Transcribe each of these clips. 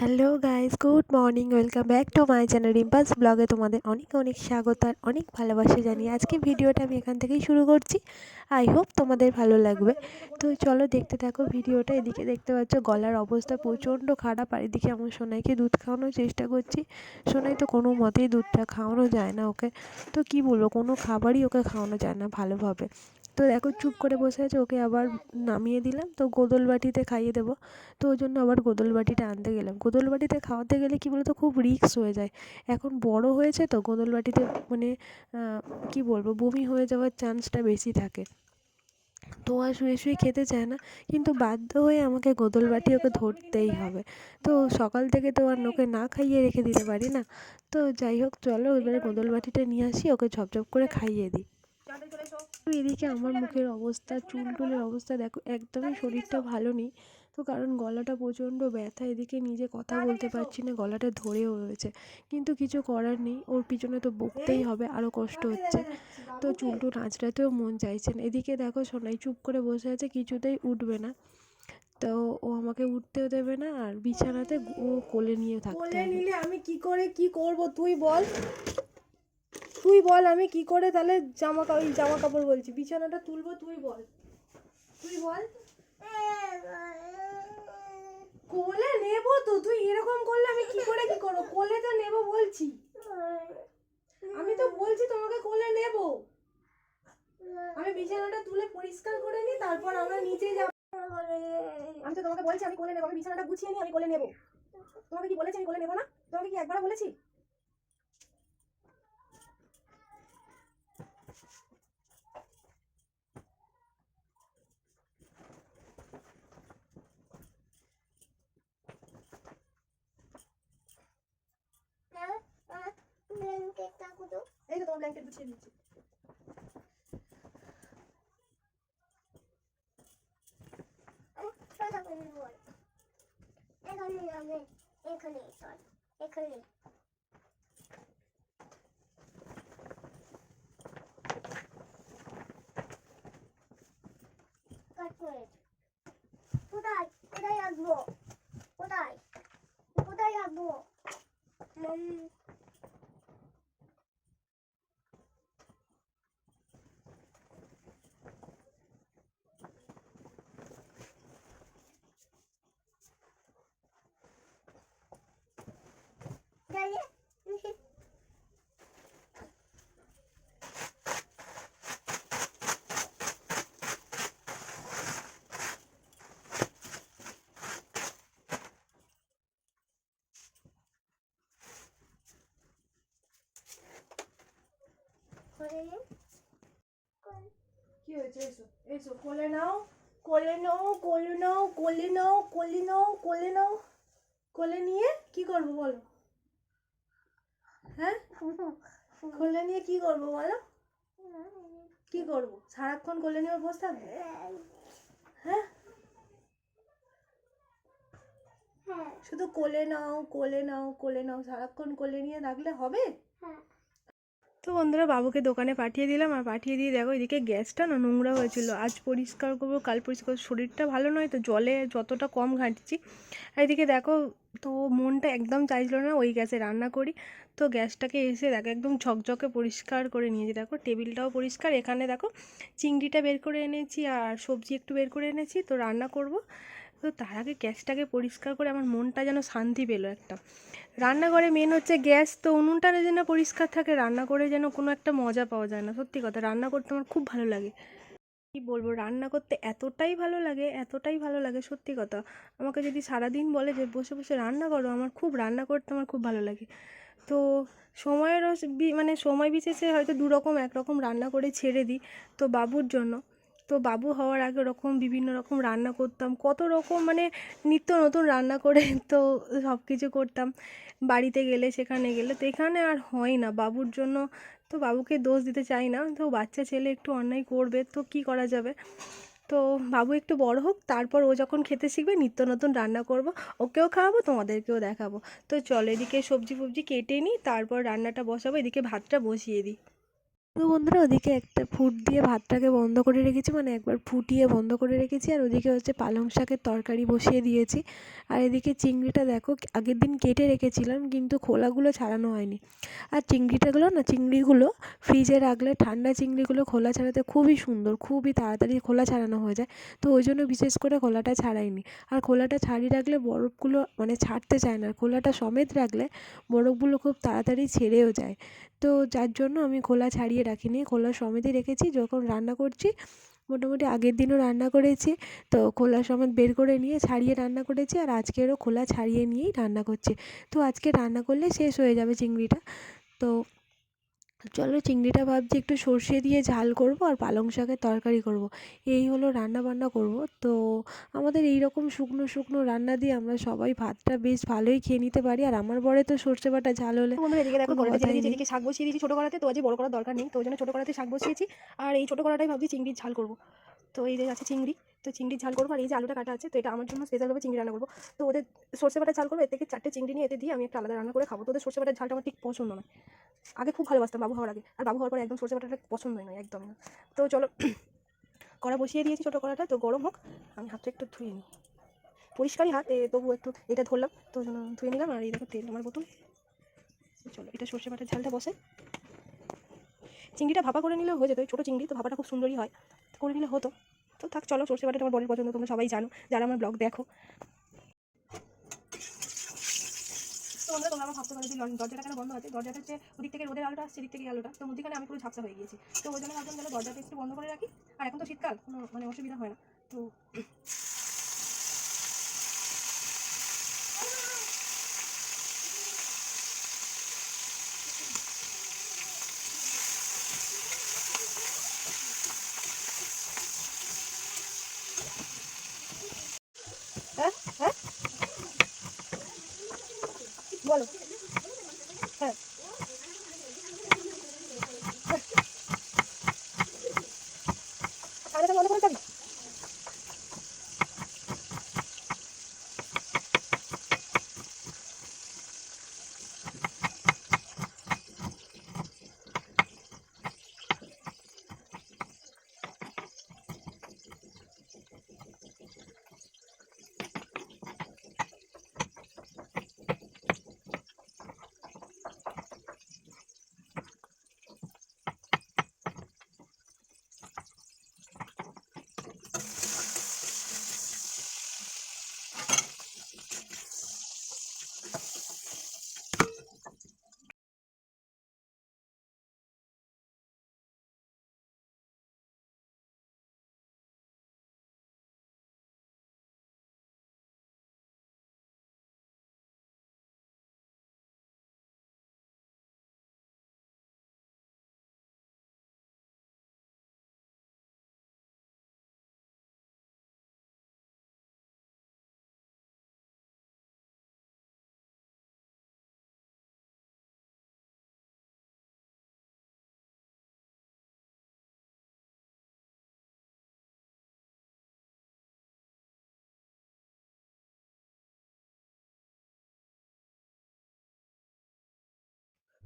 Hello guys good morning welcome back to my channel রিম্পাস ব্লগে তোমাদের অনেক অনেক স্বাগত আর অনেক ভালোবাসা জানিয়ে আজকে ভিডিওটা আমি এখান থেকেই শুরু করছি। আই হোপ তোমাদের ভালো লাগবে। তো চলো দেখতে থাকো ভিডিওটা। এদিকে দেখতে পাচ্ছ গলার অবস্থা প্রচণ্ড খারাপ। আর এদিকে আমার সোনাইকে দুধ খাওয়ানোর চেষ্টা করছি। সোনাই তো কোনো মতেই দুধটা খাওয়ানো যায় না ওকে। তো কি বলব? কোনো খাবারই ওকে খাওয়ানো যায় না ভালোভাবে। তো দেখো চুপ করে বসে আছে, ওকে আবার নামিয়ে দিলাম। তো গোদল বাটিতে খাইয়ে দেবো। তো ওই জন্য আবার গোদল বাটিটা আনতে গেলাম। গোদল বাটিতে খাওয়াতে গেলে কী বলতো, খুব রিস্ক হয়ে যায়। এখন বড় হয়েছে তো গোদল বাটিতে মানে কী বলব, বমি হয়ে যাওয়ার চান্সটা বেশি থাকে। তো আর শুয়ে শুয়ে খেতে চায় না। কিন্তু বাধ্য হয়ে আমাকে গোদল বাটি ওকে ধরতেই হবে। তো সকাল থেকে তো আর ওকে না খাইয়ে রেখে দিতে পারি না। তো যাই হোক, চলো এবারে গোদল বাটিটা নিয়ে আসি, ওকে ঝপঝপ করে খাইয়ে দিই। এদিকে আমার মুখের অবস্থা চুল টুলের অবস্থা দেখো একদমই শরীরটা ভালো নেই। তো কারণ গলাটা প্রচণ্ড ব্যথা এদিকে নিজে কথা বলতে পারছি না গলাটা ধরেও রয়েছে। কিন্তু কিছু করার নেই ওর পিছনে তো বকতেই হবে আরও কষ্ট হচ্ছে। তো চুল টুল আঁচড়াতেও মন চাইছে না। এদিকে দেখো সোনাই চুপ করে বসে আছে কিছুতেই উঠবে না। তো ও আমাকে উঠতেও দেবে না আর বিছানাতে ও কোলে নিয়ে থাকতে কোলে নিলে আমি কি করে কি করব তুই বল। তুই বল, আমি কি করে তাহলে জামা ওই জামা কাপড় বলছি? বিছানাটা তুলবো, তুই বল। তুই বল। কোলে নেব তো, তুই এরকম করলে আমি কি করে, কি করব? কোলে তো নেব বলছি। আমি তো বলছি তোমাকে কোলে নেব। আমি বিছানাটা তুলে পরিষ্কার করে নিই, তারপর আমরা নিচে যাব। আমি তো তোমাকে বলছি, আমি কোলে নেব। আমি বিছানাটা গুছিয়ে নিই, আমি কোলে নেব। তোমাকে কি বলেছি, আমি কোলে নেব না? তোমাকে কি একবার বলেছি? এই তো তোমার ব্ল্যাঙ্কেট গুছিয়ে দিচ্ছি এখানে চল এখানে কাটলেট কোথায় কোথায় রাখব কোথায় কোথায় রাখব করে। কি হয়েছে? এসো এসো, কোলে নাও কোলে নাও কোলে নাও কোলে নাও কোলে নাও কোলে নাও, কোলে নিয়ে কি করব বলো? হ্যাঁ? কোলে নিয়ে কি করব বলো? কি করব? সারাক্ষণ কোলে নিয়ে বসে থাকব? হ্যাঁ? শুধু কোলে নাও কোলে নাও কোলে নাও, সারাক্ষণ কোলে নিয়ে রাখলে হবে? তো বন্ধুরা বাবুকে দোকানে পাঠিয়ে দিলাম আর পাঠিয়ে দিয়ে দেখো এদিকে গ্যাসটা না নোংরা হয়েছিল। আজ পরিষ্কার করব, কাল পরিষ্কার। শরীরটা ভালো নয় তো জলে যতটা কম ঘাঁটছি। আর এদিকে দেখো তো মনটা একদম চাইছিল না ওই গ্যাসে রান্না করি। তো গ্যাসটাকে এসে দেখো একদম ঝকঝকে পরিষ্কার করে নিয়েছি। দেখো টেবিলটাও পরিষ্কার। এখানে দেখো চিংড়িটা বের করে এনেছি আর সবজি একটু বের করে এনেছি। তো রান্না করব। তো তার আগে গ্যাসটাকে পরিষ্কার করে আমার মনটা যেন শান্তি পেল একটা। রান্নাঘরে মেন হচ্ছে গ্যাস, তো উনুনটা যেন পরিষ্কার থাকে রান্না করে যেন কোনো একটা মজা পাওয়া যায় না। সত্যি কথা, রান্না করতে আমার খুব ভালো লাগে। কি বলব, রান্না করতে এতটাই ভালো লাগে, এতটাই ভালো লাগে, সত্যি কথা। আমাকে যদি সারাদিন বলে যে, বসে বসে রান্না করো আমার খুব রান্না করতে আমার খুব ভালো লাগে। তো সময়েরও বি- মানে সময় বিশেষে হয়তো দুরকম, একরকম রান্না করে ছেড়ে দিই। তো বাবুর জন্য। তো বাবু হওয়ার আগে ওরকম বিভিন্ন রকম রান্না করতাম, কত রকম মানে নিত্য নতুন রান্না করে তো সব কিছু করতাম। বাড়িতে গেলে, সেখানে গেলে, তো এখানে আর হয় না। বাবুর জন্য তো বাবুকে দোষ দিতে চাই না, তো বাচ্চা ছেলে একটু অন্যায় করবে, তো কি করা যাবে? তো বাবু একটু বড় হোক, তারপর ও যখন খেতে শিখবে, নিত্য নতুন রান্না করব, ওকেও খাওয়াবো, তোমাদেরকেও দেখাবো। তো চলো এদিকে সবজি ফবজি কেটে নিই, তারপর রান্নাটা বসাবো, এদিকে ভাতটা বসিয়ে দিই। তো বন্ধুরা ওদিকে একটা ফুট দিয়ে ভাতটাকে বন্ধ করে রেখেছি মানে একবার ফুটিয়ে বন্ধ করে রেখেছি। আর ওদিকে হচ্ছে পালং শাকের তরকারি বসিয়ে দিয়েছি। আর এদিকে চিংড়িটা দেখো, আগের দিন কেটে রেখেছিলাম, কিন্তু খোলাগুলো ছাড়ানো হয়নি। আর চিংড়িটাগুলো না, চিংড়িগুলো ফ্রিজে রাখলে ঠান্ডা চিংড়িগুলো খোলা ছাড়াতে খুবই সুন্দর, খুবই তাড়াতাড়ি খোলা ছাড়ানো হয়ে যায়। তো ওই জন্য বিশেষ করে খোলাটা ছাড়াইনি। আর খোলাটা ছাড়িয়ে রাখলে বরফগুলো মানে ছাড়তে চায় না খোলাটা সমেত রাখলে বরফগুলো খুব তাড়াতাড়ি ছেড়েও যায়। তো যার জন্য আমি খোলা ছাড়িয়ে রাখিনি খোলা সমেতই রেখেছি। যখন রান্না করছি, মোটামুটি আগের দিনও রান্না করেছি। তো খোলা সমেত বের করে নিয়ে ছাড়িয়ে রান্না করেছি আর আজকেরও খোলা ছাড়িয়ে নিয়েই রান্না করছি। তো আজকে রান্না করলে শেষ হয়ে যাবে চিংড়িটা। তো চলো চিংড়িটা ভাবছি একটু সর্ষে দিয়ে ঝাল করব আর পালং শাকের তরকারি করব। এই হলো রান্না বান্না করব। তো আমাদের এই রকম শুকনো শুকনো রান্না দিয়ে আমরা সবাই ভাতটা বেশ ভালোই খেয়ে নিতে পারি। আর আমার বরে তো সর্ষে বাটা ঝাল হলে বন্ধুরা এদিকে দেখো কোনো কড়াইতে দিয়েছি এদিকে শাক বসিয়ে দিয়েছি ছোটো কড়াতে তো আজকে বড় করার দরকার নেই তো ওই জন্য ছোটো কড়াতে শাক বসিয়েছি। আর এই ছোটো কড়াটাই ভাবছি চিংড়ির ঝাল করব। তো এই যে আছে চিংড়ি। তো চিংড়ির ঝাল করব আর এই যে আলুটা কাটা আছে, তো এটা আমার জন্য স্পেশালভাবে চিংড়ি রান্না করব। তো ওদের সর্ষে বাটা ঝাল করব, এর থেকে চারটে চিংড়ি নিয়ে এতে দিয়ে আমি একটা আলাদা রান্না করে খাব। তো ওদের সর্ষে বাটার ঝালটা আমার ঠিক পছন্দ নয়। আগে খুব ভালোবাসতাম বাবু হওয়ার আগে। আর বাবু হওয়ার পরে একদম সর্ষে বাটাটা পছন্দই নয় একদম না। তো চলো কড়া বসিয়ে দিয়েছি ছোটো কড়াটা, তো গরম হোক, আমি হাতটা একটু ধুয়ে নিই। পরিষ্কারই হাত তবু একটু এটা ধরলাম, তো ধুয়ে নিলাম, আর এই দেখো তেল, আমার বোতল। চলো, এটা সর্ষে বাটার ঝালটা বসে। চিংড়িটা ভাপা করে নিলেও হয়ে যেত ছোটো চিংড়ি, তো ভাপাটা খুব সুন্দরই হয়। করে নিলে হতো। তো থাক, চলো সর্ষে বাটা তোমার বড়ের পছন্দ, তোমরা সবাই জানো। যারা আমার ব্লগ দেখো। তোমরা তোমরা আমার ভাবতে পারো যে দরজাটা কেন বন্ধ আছে? দরজাটা হচ্ছে ওদিক থেকে রোদের আলোটা আসছে থেকে আলোটা। তো মধ্যিখানে আমি পুরো ঝাপসা হয়ে গিয়েছি। তো ওই জন্য ভাবলাম তাহলে দরজাটা একটু বন্ধ করে রাখি। আর এখন তো শীতকাল, কোনো মানে অসুবিধা হয় না। তো বলো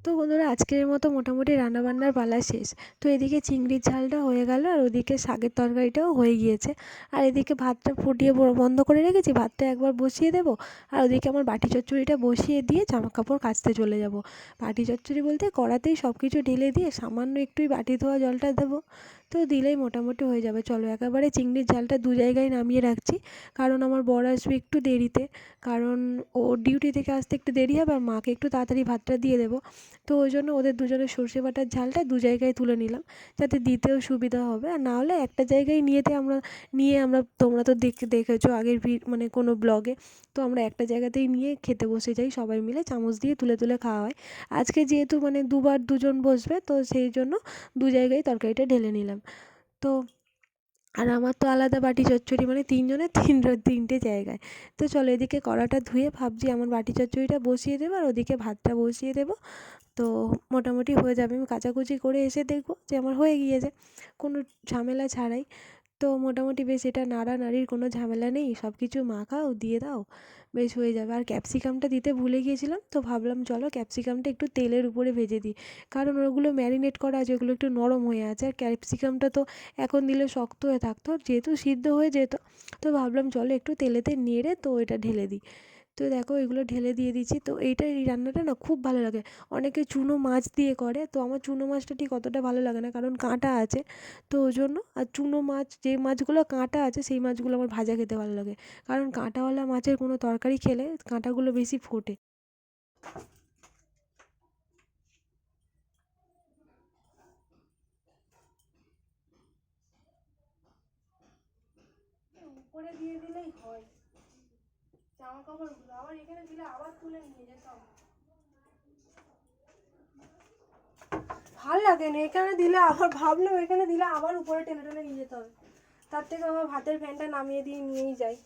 তো বন্ধুরা, আজকের মতো মোটামুটি রান্নাবান্নার পালা শেষ। তো এদিকে চিংড়ির ঝালটা হয়ে গেল আর ওদিকে শাকের তরকারিটাও হয়ে গিয়েছে। আর এদিকে ভাতটা ফুটিয়ে বন্ধ করে রেখেছি, ভাতটা একবার বসিয়ে দেবো। আর ওদিকে আমার বাটি চচ্চড়িটা বসিয়ে দিয়ে জামা কাপড় কাচতে চলে যাব। বাটি চচ্চড়ি বলতে কড়াতেই সব কিছু ঢেলে দিয়ে সামান্য একটুই বাটি ধোয়া জলটা দেবো। তো দিলেই মোটামুটি হয়ে যাবে। চলো, একেবারে চিংড়ির ঝালটা দু জায়গায় নামিয়ে রাখছি। কারণ আমার বর আসবে একটু দেরিতে। কারণ ও ডিউটি থেকে আসতে একটু দেরি হবে আর মাকে একটু তাড়াতাড়ি ভাতটা দিয়ে দেবো। তো ওই জন্য ওদের দুজনের সর্ষে বাটার ঝালটা দু জায়গায় তুলে নিলাম, যাতে দিতেও সুবিধা হবে। আর না হলে একটা জায়গায় নিয়েতে আমরা, নিয়ে আমরা, তোমরা তো দেখে, দেখেছ আগের মানে কোনো ব্লগে, তো আমরা একটা জায়গাতেই নিয়ে খেতে বসে যাই সবাই মিলে, চামচ দিয়ে তুলে তুলে খাওয়া হয়। আজকে যেহেতু মানে দুবার দুজন বসবে, তো সেই জন্য দু জায়গায় তরকারিটা ঢেলে নিলাম। তো আর আমার তো আলাদা বাটি চচ্চড়ি মানে তিনজনের তিন তিনটে জায়গায়। তো চলো এদিকে কড়াটা ধুয়ে ভাবছি আমার বাটি চচ্চড়িটা বসিয়ে দেবো আর ওদিকে ভাতটা বসিয়ে দেবো। তো মোটামুটি হয়ে যাবে, আমি কাচাকুচি করে এসে দেখব যে আমার হয়ে গিয়েছে, কোনো ঝামেলা ছাড়াই। তো মোটামুটি বেশ এটা নাড়া নাড়ির কোনো ঝামেলা নেই। সব কিছু মাখাও, দিয়ে দাও, বেশ হয়ে যাবে। আর ক্যাপসিকামটা দিতে ভুলে গিয়েছিলাম, তো ভাবলাম চলো ক্যাপসিকামটা একটু তেলের উপরে ভেজে দিই। কারণ ওগুলো ম্যারিনেট করা আছে, ওগুলো একটু নরম হয়ে আছে। আর ক্যাপসিকামটা তো এখন দিলে শক্ত হয়ে থাকতো, যেহেতু সিদ্ধ হয়ে যেত, তো ভাবলাম চলো একটু তেলেতে নেড়ে তো এটা ঢেলে দিই। তো দেখো এগুলো ঢেলে দিয়ে দিচ্ছি তো এইটা এই রান্নাটা না খুব ভালো লাগে। অনেকে চুনো মাছ দিয়ে করে। তো আমার চুনো মাছটা ঠিক অতটা ভালো লাগে না কারণ কাঁটা আছে। তো ওই জন্য আর চুনো মাছ যে মাছগুলো কাঁটা আছে সেই মাছগুলো আমার ভাজা খেতে ভালো লাগে। কারণ কাঁটাওয়ালা মাছের কোনো তরকারি খেলে কাঁটাগুলো বেশি ফোটে। উপরে দিয়ে দিলেই হয়। জামা আবার এখানে দিলে আবার তুলে নিয়ে যেতে হবে ভালো লাগে না, এখানে দিলে আবার ভাবলাম এখানে দিলে আবার উপরে টেনে টেনে নিয়ে যেতে হবে। তার থেকে আমার ভাতের ফ্যানটা নামিয়ে দিয়ে নিয়েই যাই।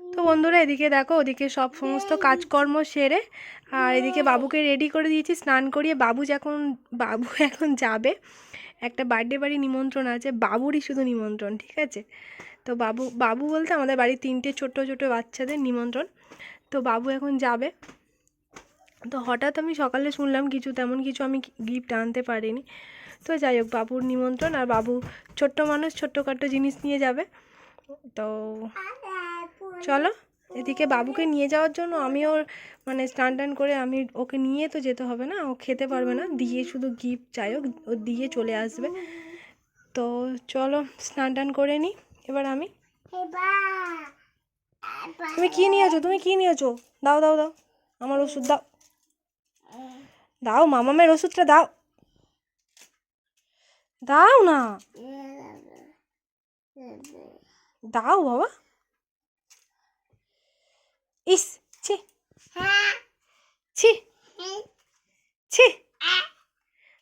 তো বন্ধুরা, এদিকে দেখো, ওদিকে সব সমস্ত কাজকর্ম সেরে, আর এদিকে বাবুকে রেডি করে দিয়েছি, স্নান করিয়ে। বাবু যখন বাবু এখন যাবে একটা বার্থডে বাড়ি নিমন্ত্রণ আছে বাবুরই শুধু নিমন্ত্রণ ঠিক আছে? তো বাবু বাবু বলতে আমাদের বাড়ির তিনটে ছোট ছোট বাচ্চাদের নিমন্ত্রণ। তো বাবু এখন যাবে। তো হঠাৎ আমি সকালে শুনলাম কিছু তেমন কিছু আমি গিফট আনতে পারিনি। তো যাই হোক বাবুর নিমন্ত্রণ আর বাবু ছোট্ট মানুষ ছোট্টখাটো জিনিস নিয়ে যাবে। তো চলো। এদিকে বাবুকে নিয়ে যাওয়ার জন্য আমি ওর মানে স্নান টান করে আমি ওকে নিয়ে তো যেতে হবে না, ও খেতে পারবে না, দিয়ে শুধু গিফট চাই হোক, ও দিয়ে চলে আসবে। তো চলো স্নান টান করে নিই, এবার আমি। তুমি কি নিয়েছো তুমি কি নিয়েছো দাও দাও দাও, আমার ওষুধ দাও। দাও, মামামের ওষুধটা দাও। দাও না। দাও বাবা। ইস ছি। ছি। ছি।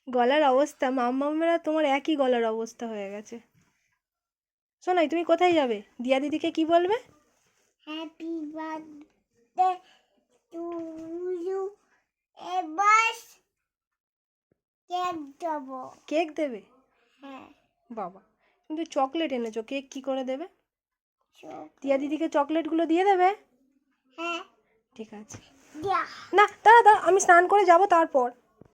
গলার অবস্থা মাম্মামেরা তোমার একই গলার অবস্থা হয়ে গেছে। শোনাই তুমি কোথায় যাবে? দিয়া দিদিকে কি বলবে? হ্যাপি বার্থডে টু ইউ এবার কেক দেবো। কেক দেবে? হ্যাঁ। বাবা কিন্তু চকলেট এনেছো কেক কি করে দেবে? দিয়া দিদিকে চকলেটগুলো দিয়ে দেবে? ঠিক আছে। না দাঁড়া দাঁড়া আমি স্নান করে যাব তারপর।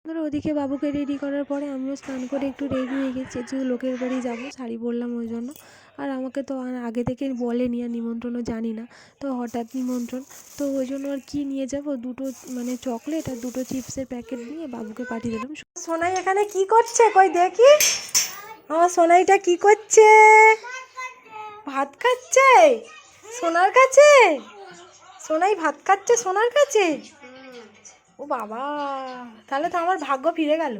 ধরো ওদিকে বাবুকে রেডি করার পরে আমিও স্নান করে একটু রেডি হয়ে গেছি। যেহেতু লোকের বাড়ি যাব শাড়ি পরলাম ওই জন্য। আর আমাকে তো আগে থেকে বলেনি আর নিমন্ত্রণও জানি না। তো হঠাৎ নিমন্ত্রণ। তো ওই জন্য আর কি নিয়ে যাব? দুটো মানে চকলেট আর দুটো চিপসের প্যাকেট নিয়ে বাবুকে পাঠিয়ে দিলাম। সোনাই এখানে কি করছে? কই দেখি। আমার সোনাইটা কি করছে? ভাত খাচ্ছে? সোনার কাছে? সোনাই ভাত খাচ্ছে সোনার কাছে? ও বাবা তাহলে তো আমার ভাগ্য ফিরে গেল।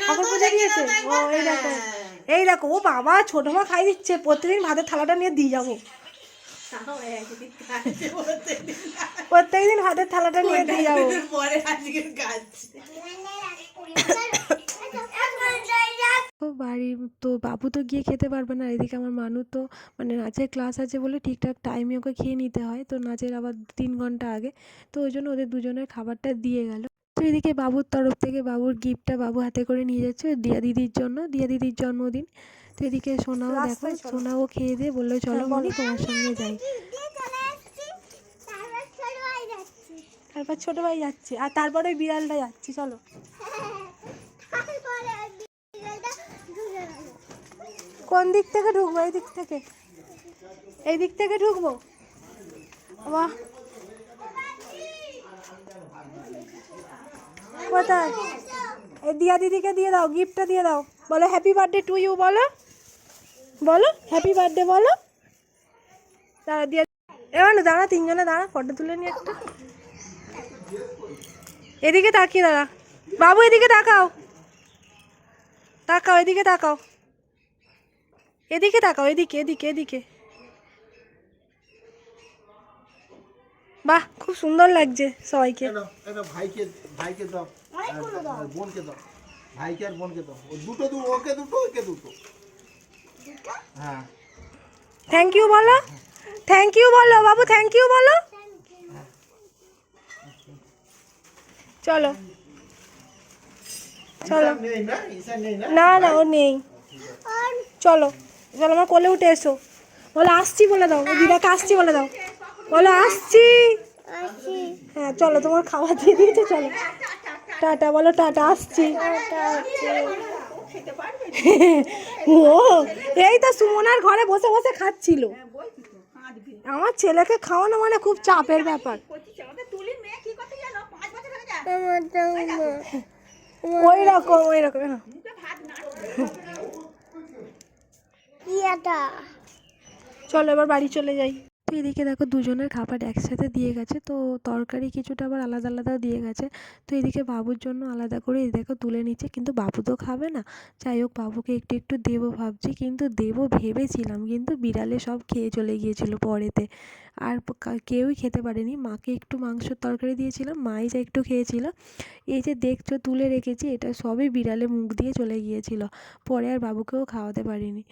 ঠাকুর পুজো দিয়েছে? ও এই দেখো এই দেখো ও বাবা ছোট মা খাই দিচ্ছে প্রত্যেকদিন ভাতের থালাটা নিয়ে দিয়ে যাব। প্রত্যেকদিন ভাতের থালাটা নিয়ে দিয়ে যাব। তো বাড়ির তো বাবু তো গিয়ে খেতে পারবে না। এদিকে আমার মানু তো মানে নাচের ক্লাস আছে বলে ঠিকঠাক টাইমে ওকে খেয়ে নিতে হয়। তো নাচের আবার তিন ঘণ্টা আগে। তো ওই জন্য ওদের দুজনের খাবারটা দিয়ে গেল। তো এদিকে বাবুর তরফ থেকে বাবুর গিফটটা বাবু হাতে করে নিয়ে যাচ্ছে দিয়া দিদির জন্য দিয়া দিদির জন্মদিন। তো এদিকে সোনাও দেখো সোনাও খেয়ে দিয়ে বলল চলো মনি তোমার সঙ্গে যাই। তারপর ছোট ভাই যাচ্ছে। আর তারপরে ওই বিড়ালটা যাচ্ছে চলো। কোন দিক থেকে ঢুকবো? এই দিক থেকে। এই দিক থেকে ঢুকবো? বাহ। কোথায়? এই দিয়া দিদিকে দিয়ে দাও, গিফটটা দিয়ে দাও। বলো হ্যাপি বার্থডে টু ইউ বলো। বলো হ্যাপি বার্থডে বলো। দাঁড়া, দিয়ে এবার দাঁড়া, তিনজনে দাঁড়া, ফটো তুলে নি একটা। এদিকে তাকিয়ে দাঁড়া। বাবু, এদিকে তাকাও। তাকাও এদিকে তাকাও। এদিকে তাকাও এদিকে এদিকে এদিকে। বাহ খুব সুন্দর লাগছে সবাইকে। ভাইকে ভাইকে দাও বোনকে দাও। ভাইকে আর বোনকে দাও। দুটো দু ওকে দুটো ওকে দুটো। হ্যাঁ। থ্যাংক ইউ বলো। থ্যাংক ইউ বলো বাবু থ্যাংক ইউ বলো। চলো। চলো। না? না? না না ও নেই। চলো চলো আমার কোলে উঠে এসো। বলো আসছি বলে দাও। দিদাকে আসছি বলে দাও। বলো আসছি। হ্যাঁ চলো তোমার খাবার দিয়ে দিয়েছে চলো। টাটা বলো টাটা আসছি। ও এই তো সুমনার ঘরে বসে বসে খাচ্ছিল। আমার ছেলেকে খাওয়ানো মানে খুব চাপের ব্যাপার। ওই রকম ওই রকম কি এটা চলো এবার বাড়ি চলে যাই। তো এদিকে দেখো দুজনের খাবার একসাথে দিয়ে গেছে, তো তরকারি কিছুটা আবার আলাদা আলাদাও দিয়ে গেছে। তো এদিকে বাবুর জন্য আলাদা করে দেখো তুলে নিচ্ছে, কিন্তু বাবু তো খাবে না। যাই হোক, বাবুকে একটু একটু দেবো ভাবছি, কিন্তু দেবো ভেবেছিলাম, কিন্তু বিড়ালে সব খেয়ে চলে গিয়েছিল পরেতে। আর কেউই খেতে পারেনি, মাকে একটু মাংসের তরকারি দিয়েছিলাম, মাই যা একটু খেয়েছিল। এই যে দেখছ, তুলে রেখেছি, এটা সবই বিড়ালে মুখ দিয়ে চলে গিয়েছিল, পরে আর বাবুকেও খাওয়াতে পারিনি।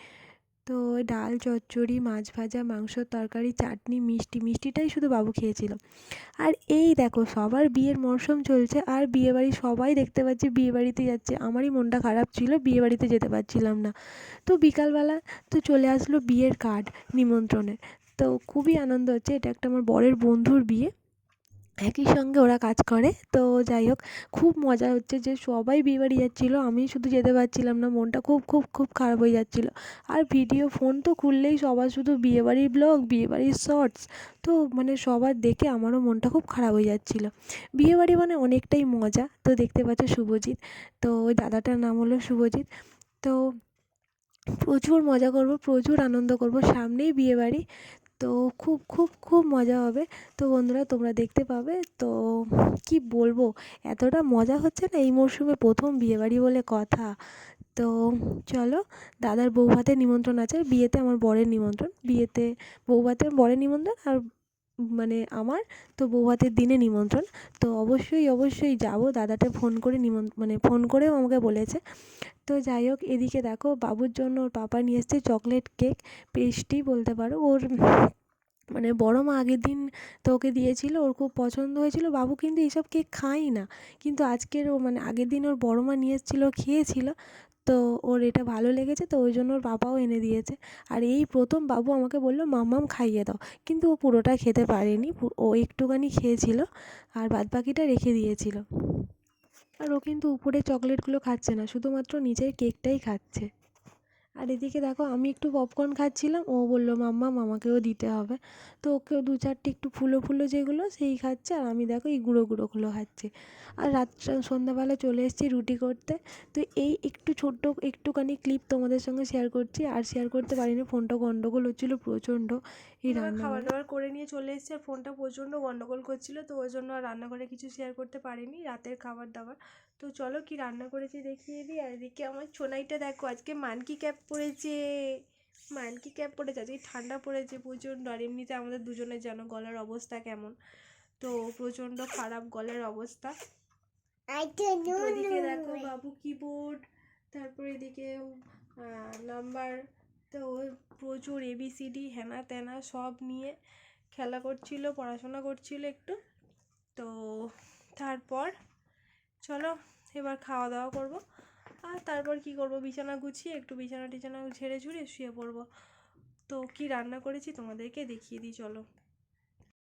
তো ডাল, চচ্চড়ি, মাছ ভাজা মাংসর তরকারি, চাটনি, মিষ্টি, মিষ্টিটাই শুধু বাবু খেয়েছিল। আর এই দেখো, সবার বিয়ের মরশুম চলছে আর বিয়েবাড়ি সবাই দেখতে পাচ্ছি বিয়েবাড়িতে যাচ্ছে। আমারই মনটা খারাপ ছিল, বিয়েবাড়িতে যেতে পারছিলাম না। তো বিকালবেলা তো চলে আসলো বিয়ের কার্ড নিমন্ত্রণের। তো খুবই আনন্দ হচ্ছে, এটা একটা আমার বরের বন্ধুর বিয়ে। একই সঙ্গে ওরা কাজ করে। তো যাই হোক, খুব মজা হচ্ছে যে সবাই বিয়েবাড়ি যাচ্ছিল, আমি শুধু যেতে পারছিলাম না, মনটা খুব খুব খুব খারাপ হয়ে যাচ্ছিল। আর ভিডিও ফোন তো খুললেই সবার শুধু বিয়েবাড়ির ব্লগ বিয়েবাড়ির শর্টস। তো মানে সবার দেখে আমারও মনটা খুব খারাপ হয়ে যাচ্ছিল। বিয়েবাড়ি মানে অনেকটাই মজা। তো দেখতে পাচ্ছ শুভজিৎ। তো ওই দাদাটার নাম হলো শুভজিৎ। তো প্রচুর মজা করব, প্রচুর আনন্দ করব, সামনেই বিয়েবাড়ি তো খুব খুব খুব মজা হবে। তো বন্ধুরা, তোমরা দেখতে পাবে। তো কি বলব, এতটা মজা হচ্ছে না এই মরশুমে প্রথম বিয়েবাড়ি বলে কথা। তো চলো, দাদার বউ ভাতের নিমন্ত্রণ আছে। বিয়েতে আমার বরের নিমন্ত্রণ। বিয়েতে বউ ভাতে বরের নিমন্ত্রণ আর মানে আমার তো বৌভাতের দিনে নিমন্ত্রণ। তো অবশ্যই অবশ্যই যাব। দাদাটা ফোন করে নিমন মানে ফোন করেও আমাকে বলেছে। তো যাই হোক, এদিকে দেখো, বাবুর জন্য ওর পাপা নিয়ে এসছে চকলেট কেক পেস্ট্রি বলতে পারো। ওর মানে বড় মা আগের দিন তো ওকে দিয়েছিল, ওর খুব পছন্দ হয়েছিল। বাবু কিন্তু এইসব কেক খায়ই না। কিন্তু আজকের ও মানে আগের দিন ওর বড় মা নিয়ে এসেছিল, খেয়েছিল। তো ওর এটা ভালো লেগেছে, তো ওই জন্য ওর বাবাও এনে দিয়েছে। আর এই প্রথম বাবু আমাকে বলল মাম্মাম খাইয়ে দাও। কিন্তু ও পুরোটা খেতে পারেনি ও একটুখানি খেয়েছিল আর বাদ বাকিটা রেখে দিয়েছিল। আর ও কিন্তু উপরে চকলেটগুলো খাচ্ছে না, শুধুমাত্র নিচের কেকটাই খাচ্ছে। আর এদিকে দেখো আমি একটু পপকর্ন খাচ্ছিলাম ও বলল মাম্মা মামাকেও দিতে হবে। তো ওকেও দু চারটে একটু ফুলো ফুলো যেগুলো সেই খাচ্ছে আর আমি দেখো এই গুঁড়ো গুঁড়োগুলো খাচ্ছি। আর রাত্রে সন্ধ্যাবেলা চলে এসেছি রুটি করতে। তো এই একটু ছোট্ট একটুখানি ক্লিপ তোমাদের সঙ্গে শেয়ার করছি আর শেয়ার করতে পারিনি ফোনটা গন্ডগোল হচ্ছিল প্রচণ্ড এই রান্না খাবার দাবার করে নিয়ে চলে এসেছি আর ফোনটা প্রচণ্ড গন্ডগোল করছিল তো ওই জন্য আর রান্নাঘরে কিছু শেয়ার করতে পারিনি রাতের খাবার দাবার তো চলো কি রান্না করেছি দেখিয়ে দিই আর এদিকে আমার সোনাইটা দেখো আজকে মানকি ক্যাপ পরেছে। মানকি ক্যাপ পরেছে আজকে ঠান্ডা পড়েছে প্রচণ্ড আর এমনিতে আমাদের দুজনের জানো গলার অবস্থা কেমন। তো প্রচণ্ড খারাপ গলার অবস্থা। তো এদিকে দেখো বাবু কিবোর্ড তারপর এদিকে নাম্বার তো প্রচুর এবিসিডি হেনা তেনা সব নিয়ে খেলা করছিল পড়াশোনা করছিল একটু। তো তারপর চলো, এবার খাওয়া দাওয়া করব। আর তারপর কি করব? বিছানা গুছিয়ে, একটু বিছানা টিছানা ঝেড়ে ঝুড়ে শুয়ে পড়ব। তো কি রান্না করেছি তোমাদেরকে দেখিয়ে দিই, চলো।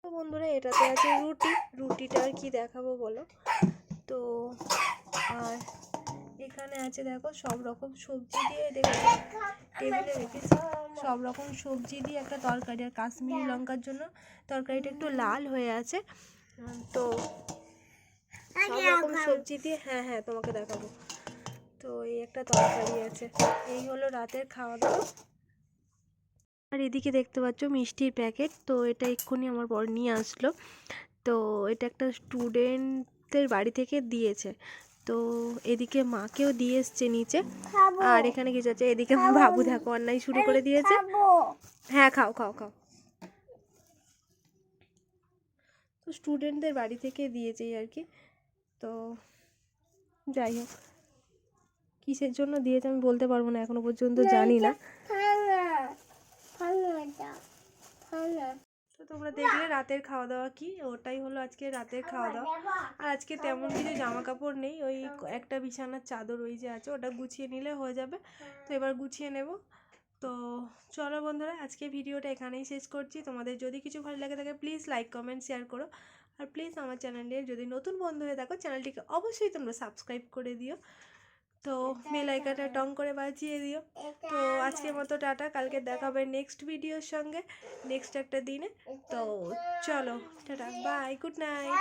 তো বন্ধুরা, এটাতে আছে রুটি। রুটিটা আর কি দেখাবো বলো? তো আর এখানে আছে দেখো, সব রকম সবজি দিয়ে দেখো টেবিলে রেখেছি সব রকম সবজি দিয়ে একটা তরকারি আর কাশ্মীরি লঙ্কার জন্য তরকারিটা একটু লাল হয়ে আছে। তো সবজি দিয়ে হ্যাঁ হ্যাঁ তোমাকে দেখাবো। তো এই একটা তরকারি আছে। এই হলো রাতের খাওয়া দাওয়া আর এদিকে দেখতে পাচ্ছ মিষ্টির প্যাকেট। তো এটা এক্ষুনি আমার বর নিয়ে আসলো। তো এটা একটা স্টুডেন্টদের বাড়ি থেকে দিয়েছে। তো এদিকে মাকেও দিয়ে এসছে নিচে। আর এখানে কিছু আছে এদিকে আমার বাবু দেখো অন্যায় শুরু করে দিয়েছে। হ্যাঁ খাও খাও খাও। তো স্টুডেন্টদের বাড়ি থেকে দিয়েছে আর কি। তো যাই হোক কিসের জন্য দিয়েছে আমি বলতে পারব না এখনও পর্যন্ত জানি না। তো তোমরা দেখলে রাতের খাওয়া দাওয়া কি? ওটাই হলো আজকে রাতের খাওয়া দাওয়া আর আজকে তেমন কিছু জামা কাপড় নেই ওই একটা বিছানার চাদর ওই যে আছে ওটা গুছিয়ে নিলে হয়ে যাবে। তো এবার গুছিয়ে নেব। তো চলো বন্ধুরা আজকে ভিডিওটা এখানেই শেষ করছি। তোমাদের যদি কিছু ভালো লাগে থাকে প্লিজ লাইক কমেন্ট শেয়ার করো। আর প্লিজ আমার চ্যানেলে যদি নতুন বন্ধু হয়ে থাকো চ্যানেলটিকে অবশ্যই তোমরা সাবস্ক্রাইব করে দিও। তো মেলাইকাটা টং করে বাজিয়ে দিও। তো আজকের মতো টাটা কালকে দেখা হবে নেক্সট ভিডিওর সঙ্গে নেক্সট একটা দিনে। তো চলো টাটা বাই গুড নাইট.